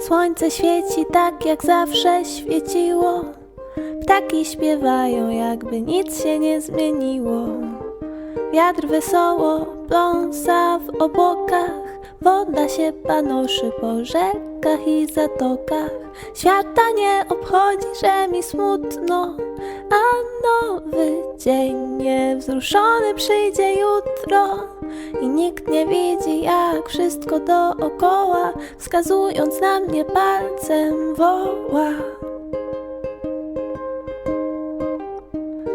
Słońce świeci tak jak zawsze świeciło. Ptaki śpiewają, jakby nic się nie zmieniło. Wiatr wesoło pląsa w obłokach, woda się panoszy po rzekach i zatokach. Świata nie obchodzi, że mi smutno, a nowy dzień niewzruszony przyjdzie jutro. I nikt nie widzi, jak wszystko dookoła, wskazując na mnie palcem woła.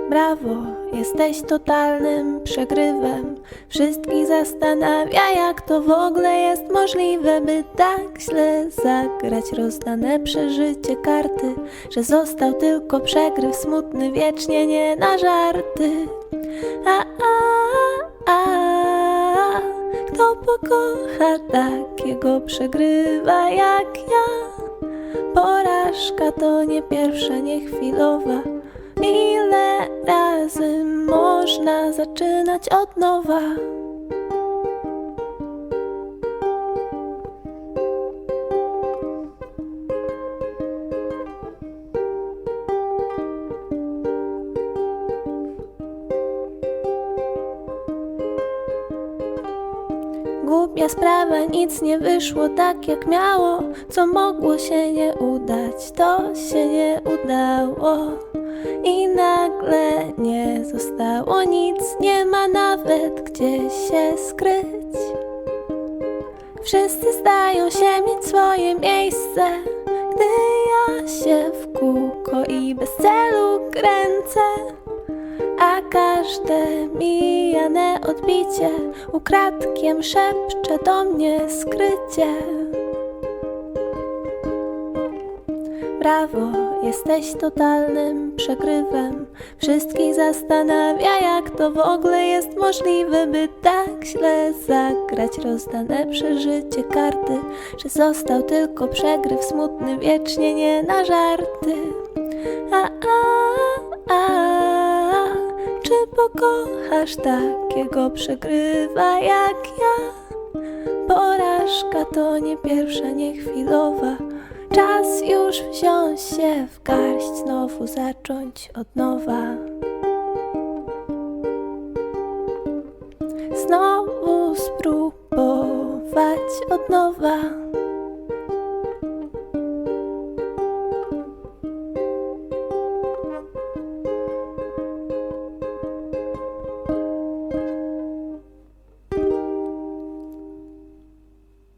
Brawo, jesteś totalnym przegrywem. Wszystkich zastanawia, jak to w ogóle jest możliwe, by tak źle zagrać rozdane przeżycie karty, że został tylko przegryw smutny, wiecznie nie na żarty. A, a, pokocha takiego przegrywa jak ja? Porażka to nie pierwsza, nie chwilowa. Ile razy można zaczynać od nowa? Głupia sprawa, nic nie wyszło tak jak miało. Co mogło się nie udać, to się nie udało. I nagle nie zostało nic, nie ma nawet gdzie się skryć. Wszyscy zdają się mieć swoje miejsce, gdy ja się w kółko i bez celu kręcę. Każde mijane odbicie ukradkiem szepcze do mnie skrycie. Brawo, jesteś totalnym przegrywem. Wszystkich zastanawia, jak to w ogóle jest możliwe, by tak źle zagrać rozdane przeżycie karty, że został tylko przegryw smutny, wiecznie nie na żarty. A, a, czy pokochasz takiego przegrywa jak ja? Porażka to nie pierwsza, nie chwilowa. Czas już wziąć się w garść, znowu zacząć od nowa. Znowu spróbować od nowa.